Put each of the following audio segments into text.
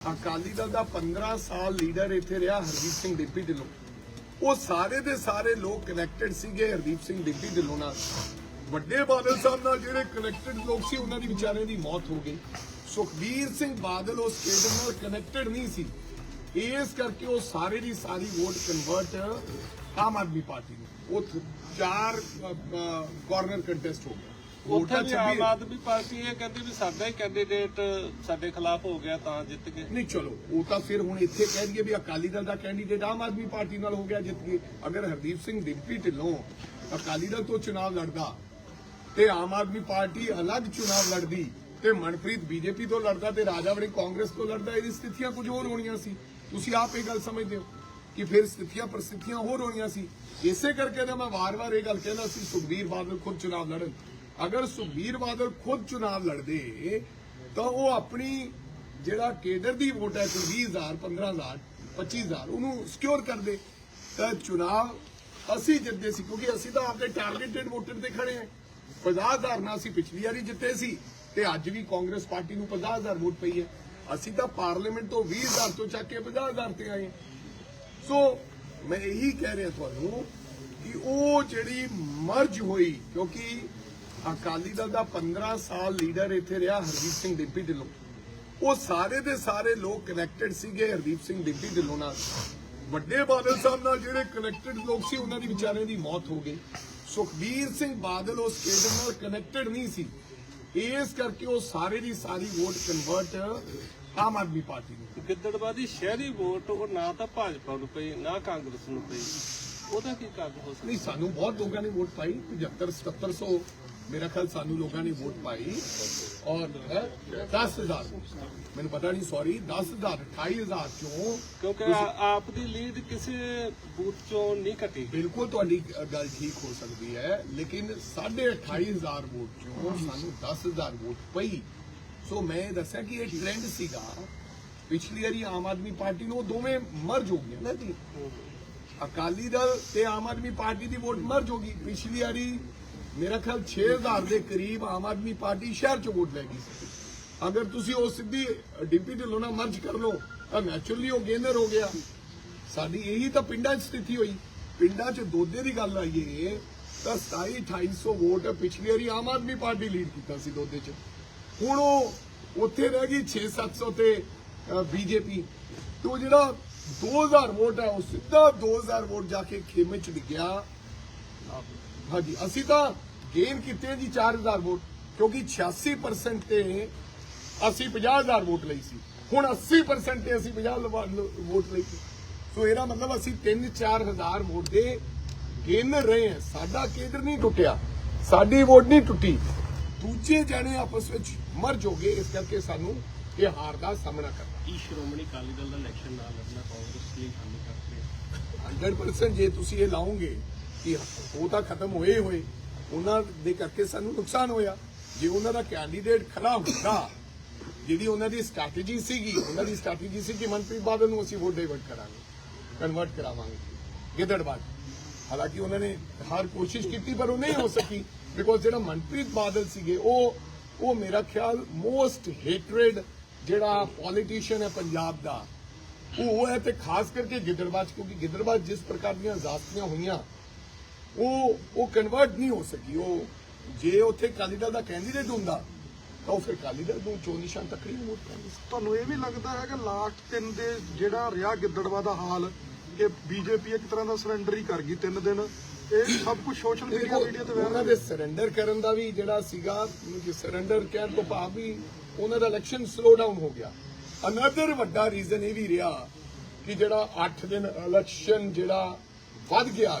ਅਕਾਲੀ ਦਲ ਦਾ 15 ਸਾਲ ਲੀਡਰ ਇੱਥੇ ਰਿਹਾ ਹਰਦੀਪ ਸਿੰਘ ਡਿੱਪੀ ਢਿੱਲੋਂ। ਉਹ ਸਾਰੇ ਦੇ ਸਾਰੇ ਲੋਕ ਕਨੈਕਟਡ ਸੀਗੇ ਹਰਦੀਪ ਸਿੰਘ ਡਿੱਪੀ ਢਿੱਲੋਂ ਨਾਲ। ਵੱਡੇ ਬਾਦਲ ਸਾਹਿਬ ਨਾਲ ਜਿਹੜੇ ਕਨੈਕਟਡ ਲੋਕ ਸੀ, ਉਹਨਾਂ ਦੀ ਵਿਚਾਰਿਆਂ ਦੀ ਮੌਤ ਹੋ ਗਈ। ਸੁਖਬੀਰ ਸਿੰਘ ਬਾਦਲ ਉਸ ਕੇਡਰ ਨਾਲ ਕਨੈਕਟਡ ਨਹੀਂ ਸੀ। ਇਸ ਕਰਕੇ ਉਹ ਸਾਰੇ ਦੀ ਸਾਰੀ vote convert Aam Aadmi party ਨੂੰ। ਉਹ ਚਾਰ ਕਾਰਨਰ ਕੰਟੈਸਟ ਹੋ ਗਿਆ ਉੱਥੇ ਵੀ 26 ਆਮ ਆਦਮੀ ਪਾਰਟੀ ਇਹ ਕਹਿੰਦੀ ਵੀ ਸਾਡਾ ਹੀ ਕੈਂਡੀਡੇਟ ਸਾਡੇ ਖਿਲਾਫ ਹੋ ਗਿਆ ਤਾਂ ਜਿੱਤ ਗਏ। ਨਹੀਂ ਚਲੋ ਉਹ ਤਾਂ ਫਿਰ ਹੁਣ ਇੱਥੇ ਕਹਿ ਦਈਏ ਵੀ ਅਕਾਲੀ ਦਲ ਦਾ ਕੈਂਡੀਡੇਟ ਆਮ ਆਦਮੀ ਪਾਰਟੀ ਨਾਲ ਹੋ ਗਿਆ ਜਿੱਤ ਕੇ ਅਗਰ ਹਰਦੀਪ ਸਿੰਘ ਡਿੰਪੀ ਢਿੱਲੋਂ ਅਕਾਲੀ ਦਲ ਤੋਂ ਚੁਣਾਵ ਲੜਦਾ ਤੇ ਆਮ ਆਦਮੀ ਪਾਰਟੀ ਅਲੱਗ ਚੁਣਾਵ ਲੜਦੀ ਤੇ ਮਨਪ੍ਰੀਤ ਬੀਜੇਪੀ ਤੋਂ ਲੜਦਾ ਤੇ ਰਾਜਾ ਵੜੀ ਕਾਂਗਰਸ ਤੋਂ ਲੜਦਾ ਇਹਦੀ ਸਥਿਤੀਆਂ ਕੁਝ ਹੋਰ ਹੋਣੀਆਂ ਸੀ। ਤੁਸੀਂ ਆਪ ਇਹ ਗੱਲ ਸਮਝਦੇ ਹੋ ਕਿ ਫਿਰ ਸਥਿਤੀਆਂ ਪਰਿਸਥਿਤੀਆਂ ਹੋਰ ਹੋਣੀਆਂ ਸੀ। ਇਸੇ ਕਰਕੇ ਤਾਂ ਮੈਂ ਵਾਰ-ਵਾਰ ਇਹ ਗੱਲ ਕਹਿੰਦਾ ਸੀ ਸੁਖਬੀਰ ਬਾਦਲ ਖੁਦ ਚੁਣਾਵ ਲੜਨ। ਅਗਰ ਸੁਖਬੀਰ ਬਾਦਲ ਖੁਦ ਚੁਣਾਵ ਲੜਦੇ, ਤਾਂ ਉਹ ਆਪਣੀ ਜਿਹੜਾ ਕੇਡਰ ਦੀ ਵੋਟ ਹੈ ਕੋਈ 20000 15000 25000 ਉਹਨੂੰ ਸਿਕਿਉਰ ਕਰਦੇ। ਤਾਂ ਚੁਣਾਵ ਅਸੀਂ ਜਿੱਤਦੇ ਸੀ, ਕਿਉਂਕਿ ਅਸੀਂ ਤਾਂ ਆਪਣੇ ਟਾਰਗੇਟਡ ਵੋਟਰ ਤੇ ਖੜੇ ਹਾਂ। 50000 ਨਾਲ ਅਸੀਂ ਪਿਛਲੀ ਵਾਰੀ ਜਿੱਤੇ ਸੀ, ਤੇ ਅੱਜ ਵੀ ਕਾਂਗਰਸ ਪਾਰਟੀ ਨੂੰ 50000 ਵੋਟ ਪਈ ਹੈ। ਅਸੀਂ ਤਾਂ ਪਾਰਲੀਮੈਂਟ ਤੋਂ 20000 ਤੋਂ ਚੱਕ ਕੇ 50000 ਤੇ ਆਏ ਸੋ ਮੈਂ ਇਹੀ ਕਹਿ ਰਿਹਾ ਤੁਹਾਨੂੰ ਕਿ ਉਹ ਜਿਹੜੀ ਮਰਜ ਹੋਈ, ਕਿਉਂਕਿ ਅਕਾਲੀ ਦਲ ਦਾ 15 ਸਾਲ ਲੀਡਰ ਇੱਥੇ ਰਿਹਾ ਹਰਦੀਪ ਸਿੰਘ ਡਿੰਪੀ ਢਿੱਲੋਂ। ਉਹ ਸਾਰੇ ਦੇ ਸਾਰੇ ਲੋਕ ਕਨੈਕਟਡ ਸੀਗੇ ਹਰਦੀਪ ਸਿੰਘ ਡਿੰਪੀ ਢਿੱਲੋਂ ਨਾਲ। ਵੱਡੇ ਬਾਦਲ ਸਾਹਿਬ ਨਾਲ ਜਿਹੜੇ ਕਨੈਕਟਡ ਲੋਕ ਸੀ ਉਹਨਾਂ ਦੀ ਵਿਚਾਰਿਆਂ ਦੀ ਮੌਤ ਹੋ ਗਈ। ਸੁਖਬੀਰ ਸਿੰਘ ਬਾਦਲ ਉਸ ਕੇਡਰ ਨਾਲ ਕਨੈਕਟਡ ਨਹੀਂ ਸੀ। ਇਸ ਕਰਕੇ ਉਹ ਸਾਰੇ ਦੀ ਸਾਰੀ vote convert Aam Aadmi party ਨੂੰ। ਗਿੱਦੜਬਾਦੀ ਸ਼ਹਿਰੀ ਵੋਟ ਉਹ ਨਾ ਤਾਂ ਭਾਜਪਾ ਨੂੰ ਪਈ ਨਾ ਕਾਂਗਰਸ ਨੂੰ ਪਈ। ਉਹਦਾ ਕੀ ਕਾਰਨ ਹੋ ਸਕਦਾ? ਨਹੀਂ ਸਾਨੂੰ ਬਹੁਤ ਲੋਕਾਂ ਨੇ ਵੋਟ ਪਾਈ 75 7700 ਮੇਰਾ ਖਿਆਲ ਸਾਨੂੰ ਲੋਕਾਂ ਨੇ ਵੋਟ ਪਾਈ ਔਰ 10000 ਮੈਨੂੰ ਪਤਾ ਨਹੀਂ ਸੌਰੀ 10000 28000 ਚੋਂ ਕਿਉਂਕਿ ਆਪ ਦੀ ਲੀਡ ਕਿਸੇ ਬੂਥ ਚੋਂ ਨਹੀਂ ਘਟੀ ਬਿਲਕੁਲ ਤੁਹਾਡੀ ਗੱਲ ਠੀਕ ਹੋ ਸਕਦੀ ਹੈ ਲੇਕਿਨ 28500 ਵੋਟ ਚੋਂ ਸਾਨੂੰ 10000 ਵੋਟ ਪਈ ਸੋ ਮੈਂ ਦੱਸਿਆ ਕਿ ਇਹ ਟ੍ਰੈਂਡ ਸੀਗਾ ਪਿਛਲੀ ਵਾਰੀ ਆਮ ਆਦਮੀ ਪਾਰਟੀ ਨੂੰ ਦੋਵੇਂ ਮਰਜ ਹੋ ਗਏ ਨਾ ਜੀ ਅਕਾਲੀ ਦਲ ਤੇ ਆਮ ਆਦਮੀ ਪਾਰਟੀ ਦੀ ਵੋਟ ਮਰਜ ਹੋ ਗਈ ਪਿਛਲੀ ਵਾਰੀ ਮੇਰਾ ਖਿਆਲ 6000 ਦੇ ਕਰੀਬ ਆਮ ਆਦਮੀ ਪਾਰਟੀ ਸ਼ਹਿਰ ਚ ਵੋਟ ਲੈ ਗਈ ਸੀ ਅਗਰ ਤੁਸੀਂ ਉਹ ਸਿੱਧੀ ਡਿੰਪੀ ਢਿੱਲੋਂ ਨਾਲ ਮਰਜ ਕਰ ਲਓ ਤਾਂ ਨੈਚੁਰਲੀ ਉਹ ਗੇਨਰ ਹੋ ਗਿਆ ਸਾਡੀ ਇਹੀ ਤਾਂ ਪਿੰਡਾਂ 'ਚ ਸਥਿਤੀ ਹੋਈ ਪਿੰਡਾਂ 'ਚ ਦੋਦੇ ਦੀ ਗੱਲ ਆਈਏ ਤਾਂ 27 2800 ਵੋਟ ਪਿਛਲੀ ਵਾਰੀ ਆਮ ਆਦਮੀ ਪਾਰਟੀ ਲੀਡ ਕੀਤਾ ਸੀ ਦੋਦੇ 'ਚ ਹੁਣ ਉਹ ਉੱਥੇ ਰਹਿ ਗਈ 6-700 ਤੇ ਬੀਜੇਪੀ ਤੋਂ ਜਿਹੜਾ 2000 ਵੋਟ ਹੈ ਉਹ ਸਿੱਧਾ 2000 ਵੋਟ ਜਾ ਕੇ ਖੇਮੇ 'ਚ ਡਿੱਗਿਆ ਹਾਂਜੀ ਅਸੀਂ ਤਾਂ ਗੇਨ ਕੀਤੇ ਜੀ 4000 ਵੋਟ ਕਿਉਂਕਿ 86% ਤੇ ਅਸੀਂ 50000 ਵੋਟ ਲਈ ਸੀ। ਹੁਣ 80% ਤੇ ਅਸੀਂ 50 ਲਵਾ- ਲ- ਵੋਟ ਲਈ ਸੀ। ਸੋ ਇਹਦਾ ਮਤਲਬ ਅਸੀਂ 3-4000 ਵੋਟ ਦੇ ਗੇਨ ਰਹੇ ਹਾਂ। ਸਾਡਾ ਕੇਂਦਰ ਨਹੀਂ ਟੁੱਟਿਆ ਸਾਡੀ ਵੋਟ ਨਹੀਂ ਟੁੱਟੀ। ਦੂਜੇ ਜਣੇ ਆਪਸ ਵਿੱਚ ਮਰਜ ਹੋ ਗਏ ਇਸ ਕਰਕੇ ਸਾਨੂੰ ਇਹ ਹਾਰ ਦਾ ਸਾਹਮਣਾ ਕਰਨਾ। ਕੀ ਸ਼੍ਰੋਮਣੀ ਅਕਾਲੀ ਦਲ ਦਾ ਇਲੈਕਸ਼ਨ ਨਾਲ ਲੜਨਾ ਕਾਂਗਰਸ ਲਈ ਹੱਲ ਕਰਦੇ 100% ਜੇ ਤੁਸੀਂ ਇਹ ਲਾਓਗੇ ਕਿ ਉਹ ਤਾਂ ਖਤਮ ਹੋਏ ਹੋਏ। ਉਹਨਾਂ ਦੇ ਕਰਕੇ ਸਾਨੂੰ ਨੁਕਸਾਨ ਹੋਇਆ। ਜੇ ਉਹਨਾਂ ਦਾ ਕੈਂਡੀਡੇਟ ਖੜਾ ਹੁੰਦਾ, ਜਿਹੜੀ ਉਹਨਾਂ ਦੀ ਸਟ੍ਰੈਟਜੀ ਸੀਗੀ, ਉਹਨਾਂ ਦੀ ਸਟ੍ਰੈਟਜੀ ਸੀ ਕਿ ਮਨਪ੍ਰੀਤ ਬਾਦਲ ਨੂੰ ਅਸੀਂ ਵੋਟ ਡਾਈਵਰਟ ਕਰਾਂਗੇ ਕਨਵਰਟ ਕਰਾਵਾਂਗੇ ਗਿੱਦੜਬਾਦ ਹਾਲਾਂਕਿ ਉਹਨਾਂ ਨੇ ਹਰ ਕੋਸ਼ਿਸ਼ ਕੀਤੀ, ਪਰ ਉਹ ਨਹੀਂ ਹੋ ਸਕੀ ਬਿਕੋਜ਼ ਜਿਹੜਾ ਮਨਪ੍ਰੀਤ ਬਾਦਲ ਸੀਗੇ, ਉਹ ਉਹ ਮੇਰਾ ਖਿਆਲ ਮੋਸਟ ਹੇਟਰੇਡ ਜਿਹੜਾ ਪੋਲੀਟੀਸ਼ੀਅਨ ਹੈ ਪੰਜਾਬ ਦਾ, ਉਹ ਹੈ ਤੇ ਖਾਸ ਕਰਕੇ ਗਿੱਦੜਬਾਦ ਕਿਉਂਕਿ ਗਿੱਦੜਬਾਦ ਜਿਸ ਪ੍ਰਕਾਰ ਦੀਆਂ ਜ਼ਾਸਤੀਆਂ ਹੋਈਆਂ ਉਹ ਉਹ ਕਨਵਰਟ ਨਹੀਂ ਹੋ ਸਕੀ। ਉਹ ਜੇ ਉੱਥੇ ਅਕਾਲੀ ਦਲ ਦਾ ਕੈਂਡੀਡੇਟ ਹੁੰਦਾ ਤਾਂ ਉਹ ਫਿਰ ਅਕਾਲੀ ਦਲ ਨੂੰ ਚੋਣ ਨਿਸ਼ਾਨ ਤੱਕੜੀ ਵੋਟ ਕਰਨੀ ਸੀ ਤੁਹਾਨੂੰ ਇਹ ਵੀ ਲੱਗਦਾ ਹੈ ਕਿ ਲਾਸਟ ਤਿੰਨ ਦੇ ਜਿਹੜਾ ਰਿਹਾ ਗਿੱਦੜਵਾ ਦਾ ਹਾਲ ਕਿ ਬੀਜੇਪੀ ਇੱਕ ਤਰ੍ਹਾਂ ਦਾ ਸਰੈਂਡਰ ਹੀ ਕਰ ਗਈ ਤਿੰਨ ਦਿਨ। ਇਹ ਸਭ ਕੁਝ ਸੋਸ਼ਲ ਮੀਡੀਆ ਮੀਡੀਆ ਤੇ ਉਹਨਾਂ ਦੇ ਸਰੈਂਡਰ ਕਰਨ ਦਾ ਵੀ ਜਿਹੜਾ ਸੀਗਾ ਕਿ ਸਰੈਂਡਰ ਕਹਿਣ ਤੋਂ ਭਾਵ ਵੀ ਉਹਨਾਂ ਦਾ ਇਲੈਕਸ਼ਨ ਸਲੋ ਡਾਊਨ ਹੋ ਗਿਆ। ਅਨਦਰ ਵੱਡਾ ਰੀਜ਼ਨ ਇਹ ਵੀ ਰਿਹਾ ਕਿ ਜਿਹੜਾ 8 ਦਿਨ ਇਲੈਕਸ਼ਨ ਜਿਹੜਾ ਵੱਧ ਗਿਆ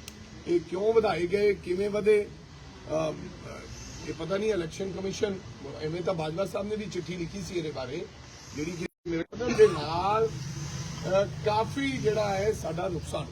ਇਹ ਕਿਉਂ ਵਧਾਏ ਗਏ, ਕਿਵੇਂ ਵਧੇ? ਇਹ ਪਤਾ ਨਹੀਂ ਇਲੈਕਸ਼ਨ ਕਮਿਸ਼ਨ ਐਵੇਂ ਤਾਂ ਬਾਜਵਾ ਸਾਹਿਬ ਨੇ ਵੀ ਚਿੱਠੀ ਲਿਖੀ ਸੀ ਇਹਦੇ ਬਾਰੇ, ਜਿਹੜੀ ਮੇਰੇ ਦੇ ਨਾਲ ਕਾਫੀ ਜਿਹੜਾ ਹੈ ਸਾਡਾ ਨੁਕਸਾਨ।